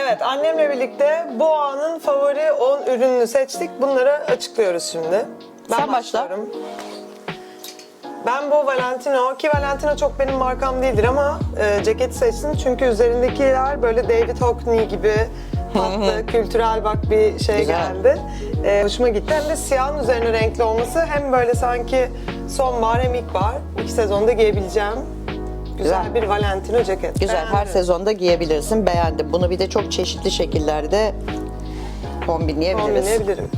Evet, annemle birlikte bu anın favori 10 ürününü seçtik. Bunları açıklıyoruz şimdi. Ben Sen başla. başlıyorum. Ben bu Valentino, ki Valentino çok benim markam değildir ama e, ceketi seçtim çünkü üzerindekiler böyle David Hockney gibi tatlı, kültürel bak bir şey Güzel. geldi. E, hoşuma gitti. Hem de siyahın üzerine renkli olması hem böyle sanki sonbahar hem ilkbahar iki sezonda giyebileceğim güzel, bir Valentino ceket. Güzel her Beğendim. sezonda giyebilirsin. Beğendim. Bunu bir de çok çeşitli şekillerde kombinleyebiliriz. Kombinleyebilirim.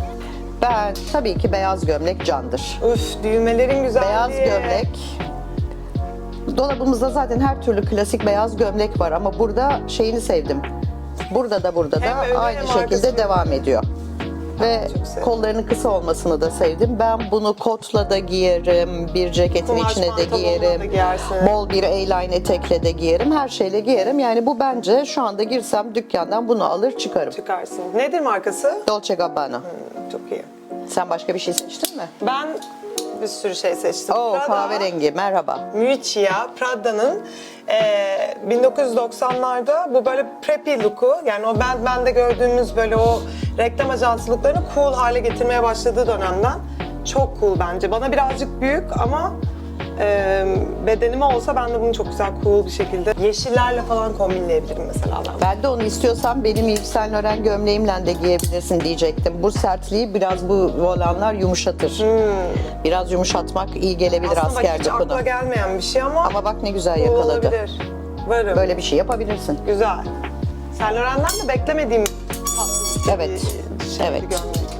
Ben tabii ki beyaz gömlek candır. Üf düğmelerin güzelliği. Beyaz gömlek. Dolabımızda zaten her türlü klasik beyaz gömlek var ama burada şeyini sevdim. Burada da burada Hem da öyle aynı hem şekilde devam ediyor. Ve kollarının kısa olmasını da sevdim. Ben bunu kotla da giyerim, bir ceketin Kumaş içine de giyerim. da. Bol bir A-line etekle de giyerim, her şeyle giyerim. Yani bu bence şu anda girsem dükkandan bunu alır çıkarım. Çıkarsın. Nedir markası? Dolce Gabbana. Çok iyi. Sen başka bir şey seçtin mi? Ben bir sürü şey seçtim. Oo Prada, kahverengi, merhaba. Miuccia, Prada'nın eee 1990'larda bu böyle preppy look'u yani o Band Band'de gördüğümüz böyle o reklam ajanslıklarını cool hale getirmeye başladığı dönemden çok cool bence. Bana birazcık büyük ama eee bedenime olsa ben de bunu çok güzel cool bir şekilde yeşillerle falan kombinleyebilirim mesela ben. Ben de onu istiyorsan benim Yves Saint Laurent gömleğimle de giyebilirsin diyecektim. Bu sertliği biraz bu volanlar yumuşatır. Biraz yumuşatmak iyi gelebilir Hmm. Aslında asker hiç akla gelmeyen bir şey ama, Ama bak ne güzel yakaladı. olabilir. Varım. Böyle bir şey yapabilirsin. Güzel. Saint Laurent'den de beklemediğim tatlı Evet, evet. gömlek.